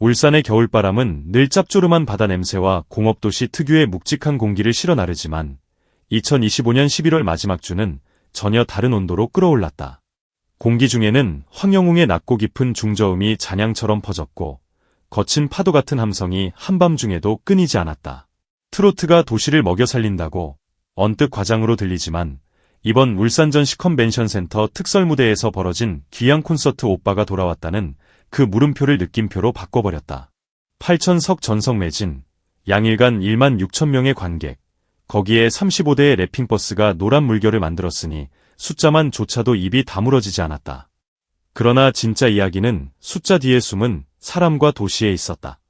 울산의 겨울바람은 늘 짭조름한 바다 냄새와 공업도시 특유의 묵직한 공기를 실어 나르지만 2025년 11월 마지막 주는 전혀 다른 온도로 끌어올랐다. 공기 중에는 황영웅의 낮고 깊은 중저음이 잔향처럼 퍼졌고 거친 파도 같은 함성이 한밤중에도 끊이지 않았다. 트로트가 도시를 먹여 살린다고 언뜻 과장으로 들리지만 이번 울산전 시컨벤션 센터 특설 무대에서 벌어진 귀향 콘서트 오빠가 돌아왔다는 그 물음표를 느낌표로 바꿔버렸다. 8천석 전석 매진, 양일간 1만 6천 명의 관객, 거기에 35대의 래핑버스가 노란 물결을 만들었으니 숫자만 조차도 입이 다물어지지 않았다. 그러나 진짜 이야기는 숫자 뒤에 숨은 사람과 도시에 있었다.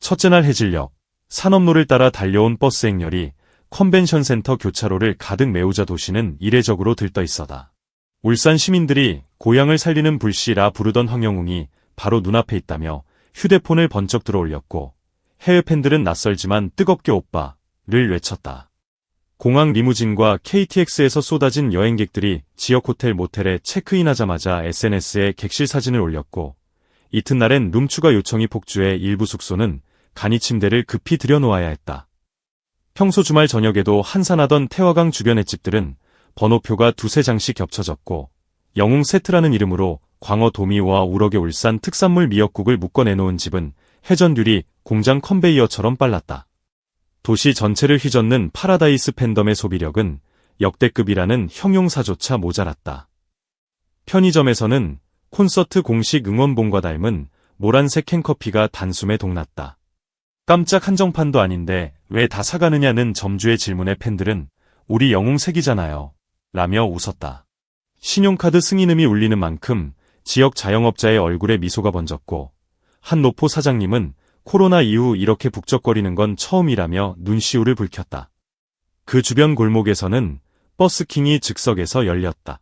첫째 날 해질녘, 산업로를 따라 달려온 버스 행렬이 컨벤션 센터 교차로를 가득 메우자 도시는 이례적으로 들떠 있어다. 울산 시민들이 고향을 살리는 불씨라 부르던 황영웅이 바로 눈앞에 있다며 휴대폰을 번쩍 들어올렸고 해외 팬들은 낯설지만 뜨겁게 오빠를 외쳤다. 공항 리무진과 KTX에서 쏟아진 여행객들이 지역 호텔 모텔에 체크인하자마자 SNS에 객실 사진을 올렸고 이튿날엔 룸추가 요청이 폭주해 일부 숙소는 간이 침대를 급히 들여놓아야 했다. 평소 주말 저녁에도 한산하던 태화강 주변의 집들은 번호표가 두세 장씩 겹쳐졌고 영웅 세트라는 이름으로 광어 도미와 우럭의 울산 특산물 미역국을 묶어내놓은 집은 회전율이 공장 컨베이어처럼 빨랐다. 도시 전체를 휘젓는 파라다이스 팬덤의 소비력은 역대급이라는 형용사조차 모자랐다. 편의점에서는 콘서트 공식 응원봉과 닮은 모란색 캔커피가 단숨에 동났다. 깜짝 한정판도 아닌데 왜 다 사가느냐는 점주의 질문에 팬들은 우리 영웅 색이잖아요. 라며 웃었다. 신용카드 승인음이 울리는 만큼 지역 자영업자의 얼굴에 미소가 번졌고 한 노포 사장님은 코로나 이후 이렇게 북적거리는 건 처음이라며 눈시울을 붉혔다. 그 주변 골목에서는 버스킹이 즉석에서 열렸다.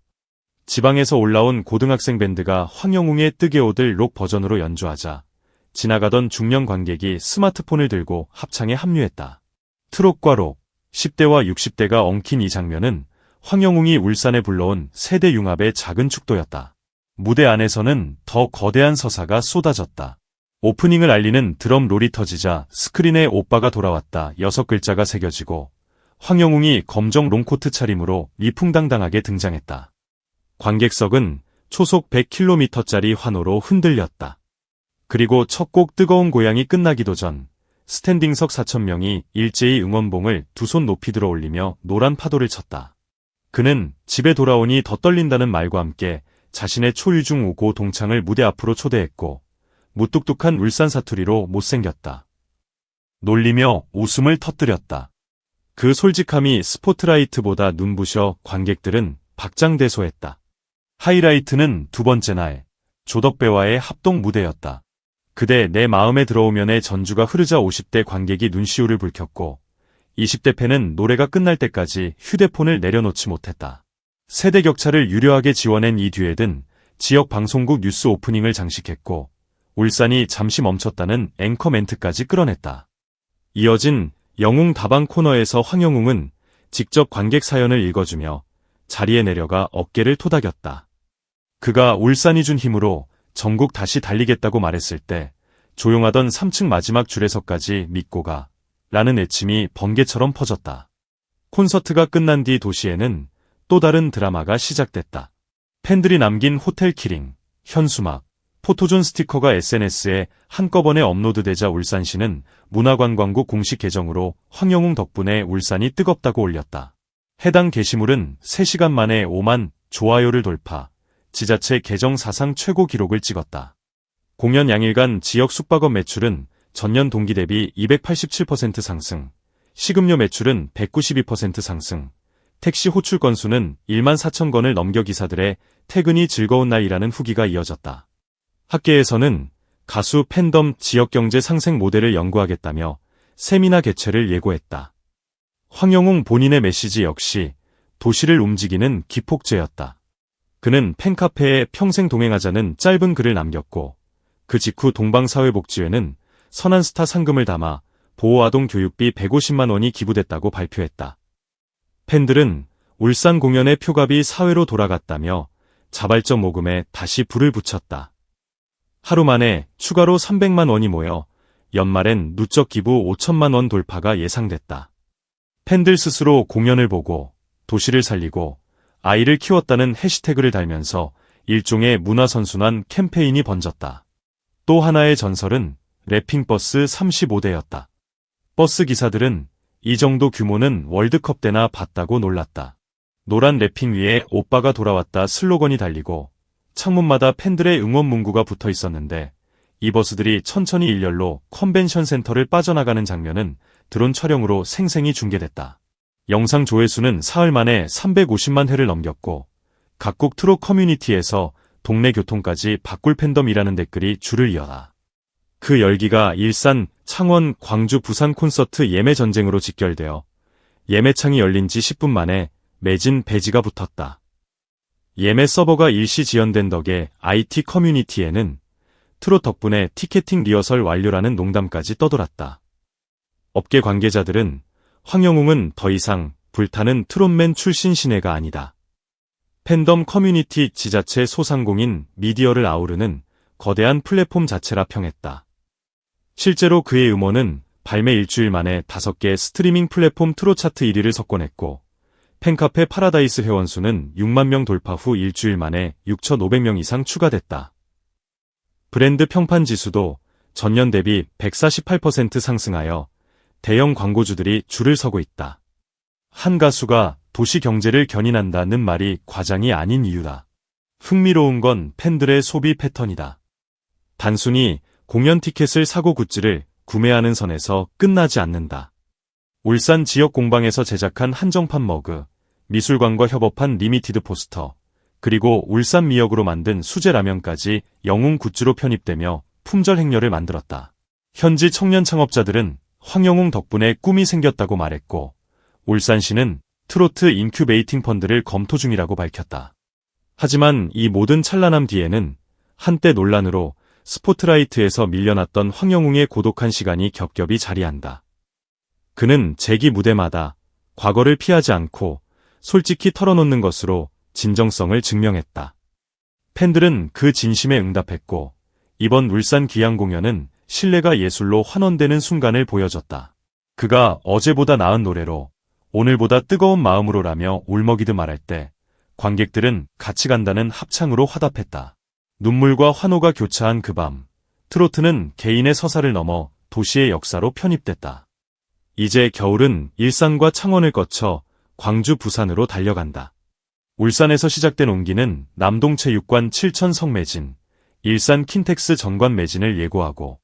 지방에서 올라온 고등학생 밴드가 황영웅의 뜨개 옷을 록 버전으로 연주하자 지나가던 중년 관객이 스마트폰을 들고 합창에 합류했다. 트롯과 록, 10대와 60대가 엉킨 이 장면은 황영웅이 울산에 불러온 세대 융합의 작은 축도였다. 무대 안에서는 더 거대한 서사가 쏟아졌다. 오프닝을 알리는 드럼 롤이 터지자 스크린에 오빠가 돌아왔다 여섯 글자가 새겨지고 황영웅이 검정 롱코트 차림으로 위풍당당하게 등장했다. 관객석은 초속 100km짜리 환호로 흔들렸다. 그리고 첫 곡 뜨거운 고향이 끝나기도 전 스탠딩석 4천명이 일제히 응원봉을 두 손 높이 들어 올리며 노란 파도를 쳤다. 그는 집에 돌아오니 더 떨린다는 말과 함께 자신의 초유중 오고 동창을 무대 앞으로 초대했고 무뚝뚝한 울산 사투리로 못생겼다. 놀리며 웃음을 터뜨렸다. 그 솔직함이 스포트라이트보다 눈부셔 관객들은 박장대소했다. 하이라이트는 두 번째 날 조덕배와의 합동 무대였다. 그대 내 마음에 들어오면의 전주가 흐르자 50대 관객이 눈시울을 붉혔고 20대 팬은 노래가 끝날 때까지 휴대폰을 내려놓지 못했다. 세대 격차를 유려하게 지원한 이 뒤에든 지역 방송국 뉴스 오프닝을 장식했고 울산이 잠시 멈췄다는 앵커 멘트까지 끌어냈다. 이어진 영웅 다방 코너에서 황영웅은 직접 관객 사연을 읽어주며 자리에 내려가 어깨를 토닥였다. 그가 울산이 준 힘으로 전국 다시 달리겠다고 말했을 때 조용하던 3층 마지막 줄에서까지 믿고 가 라는 애침이 번개처럼 퍼졌다. 콘서트가 끝난 뒤 도시에는 또 다른 드라마가 시작됐다. 팬들이 남긴 호텔 키링, 현수막, 포토존 스티커가 SNS에 한꺼번에 업로드되자 울산시는 문화관광국 공식 계정으로 황영웅 덕분에 울산이 뜨겁다고 올렸다. 해당 게시물은 3시간 만에 5만 좋아요를 돌파, 지자체 개정 사상 최고 기록을 찍었다. 공연 양일간 지역 숙박업 매출은 전년 동기 대비 287% 상승, 식음료 매출은 192% 상승, 택시 호출 건수는 1만 4천 건을 넘겨 기사들의 퇴근이 즐거운 날이라는 후기가 이어졌다. 학계에서는 가수 팬덤 지역경제 상생 모델을 연구하겠다며 세미나 개최를 예고했다. 황영웅 본인의 메시지 역시 도시를 움직이는 기폭제였다. 그는 팬카페에 평생 동행하자는 짧은 글을 남겼고 그 직후 동방사회복지회는 선한 스타 상금을 담아 보호아동 교육비 150만 원이 기부됐다고 발표했다. 팬들은 울산 공연의 표갑이 사회로 돌아갔다며 자발적 모금에 다시 불을 붙였다. 하루 만에 추가로 300만 원이 모여 연말엔 누적 기부 5천만 원 돌파가 예상됐다. 팬들 스스로 공연을 보고 도시를 살리고 아이를 키웠다는 해시태그를 달면서 일종의 문화선순환 캠페인이 번졌다. 또 하나의 전설은 래핑버스 35대였다. 버스 기사들은 이 정도 규모는 월드컵 때나 봤다고 놀랐다. 노란 래핑 위에 오빠가 돌아왔다 슬로건이 달리고 창문마다 팬들의 응원 문구가 붙어 있었는데 이 버스들이 천천히 일렬로 컨벤션 센터를 빠져나가는 장면은 드론 촬영으로 생생히 중계됐다. 영상 조회수는 사흘 만에 350만 회를 넘겼고 각국 트롯 커뮤니티에서 동네 교통까지 바꿀 팬덤이라는 댓글이 줄을 이어라. 그 열기가 일산, 창원, 광주, 부산 콘서트 예매 전쟁으로 직결되어 예매창이 열린 지 10분 만에 매진 배지가 붙었다. 예매 서버가 일시 지연된 덕에 IT 커뮤니티에는 트롯 덕분에 티켓팅 리허설 완료라는 농담까지 떠돌았다. 업계 관계자들은 황영웅은 더 이상 불타는 트롯맨 출신 신예가 아니다. 팬덤 커뮤니티 지자체 소상공인 미디어를 아우르는 거대한 플랫폼 자체라 평했다. 실제로 그의 음원은 발매 일주일 만에 5개 스트리밍 플랫폼 트롯 차트 1위를 석권했고 팬카페 파라다이스 회원수는 6만 명 돌파 후 일주일 만에 6,500명 이상 추가됐다. 브랜드 평판 지수도 전년 대비 148% 상승하여 대형 광고주들이 줄을 서고 있다. 한 가수가 도시 경제를 견인한다는 말이 과장이 아닌 이유다. 흥미로운 건 팬들의 소비 패턴이다. 단순히 공연 티켓을 사고 굿즈를 구매하는 선에서 끝나지 않는다. 울산 지역 공방에서 제작한 한정판 머그, 미술관과 협업한 리미티드 포스터, 그리고 울산 미역으로 만든 수제 라면까지 영웅 굿즈로 편입되며 품절 행렬을 만들었다. 현지 청년 창업자들은 황영웅 덕분에 꿈이 생겼다고 말했고, 울산시는 트로트 인큐베이팅 펀드를 검토 중이라고 밝혔다. 하지만 이 모든 찬란함 뒤에는 한때 논란으로 스포트라이트에서 밀려났던 황영웅의 고독한 시간이 겹겹이 자리한다. 그는 재기 무대마다 과거를 피하지 않고 솔직히 털어놓는 것으로 진정성을 증명했다. 팬들은 그 진심에 응답했고 이번 울산 귀향 공연은 신뢰가 예술로 환원되는 순간을 보여줬다. 그가 어제보다 나은 노래로 오늘보다 뜨거운 마음으로라며 울먹이듯 말할 때 관객들은 같이 간다는 합창으로 화답했다. 눈물과 환호가 교차한 그 밤, 트로트는 개인의 서사를 넘어 도시의 역사로 편입됐다. 이제 겨울은 일산과 창원을 거쳐 광주 부산으로 달려간다. 울산에서 시작된 온기는 남동체육관 7천 성매진, 일산 킨텍스 전관 매진을 예고하고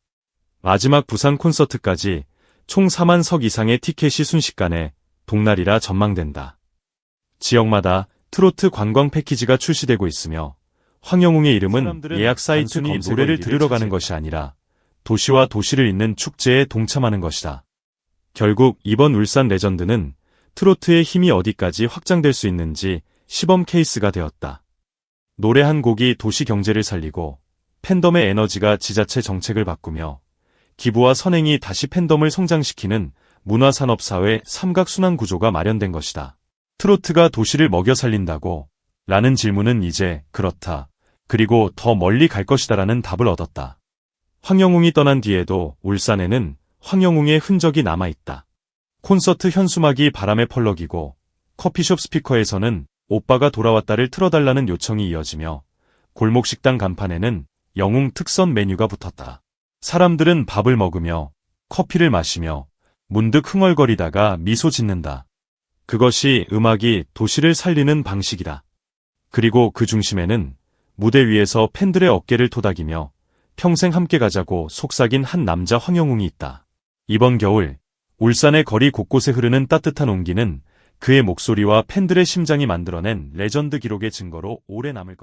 마지막 부산 콘서트까지 총 4만 석 이상의 티켓이 순식간에 동날이라 전망된다. 지역마다 트로트 관광 패키지가 출시되고 있으며 황영웅의 이름은 예약 사이트 검 노래를 들으러 가는 것이 아니라 도시와 도시를 잇는 축제에 동참하는 것이다. 결국 이번 울산 레전드는 트로트의 힘이 어디까지 확장될 수 있는지 시범 케이스가 되었다. 노래 한 곡이 도시 경제를 살리고 팬덤의 에너지가 지자체 정책을 바꾸며 기부와 선행이 다시 팬덤을 성장시키는 문화산업사회 삼각순환 구조가 마련된 것이다. 트로트가 도시를 먹여 살린다고? 라는 질문은 이제 그렇다. 그리고 더 멀리 갈 것이다라는 답을 얻었다. 황영웅이 떠난 뒤에도 울산에는 황영웅의 흔적이 남아있다. 콘서트 현수막이 바람에 펄럭이고 커피숍 스피커에서는 오빠가 돌아왔다를 틀어달라는 요청이 이어지며 골목식당 간판에는 영웅 특선 메뉴가 붙었다. 사람들은 밥을 먹으며 커피를 마시며 문득 흥얼거리다가 미소 짓는다. 그것이 음악이 도시를 살리는 방식이다. 그리고 그 중심에는 무대 위에서 팬들의 어깨를 토닥이며 평생 함께 가자고 속삭인 한 남자 황영웅이 있다. 이번 겨울 울산의 거리 곳곳에 흐르는 따뜻한 온기는 그의 목소리와 팬들의 심장이 만들어낸 레전드 기록의 증거로 오래 남을 것이다.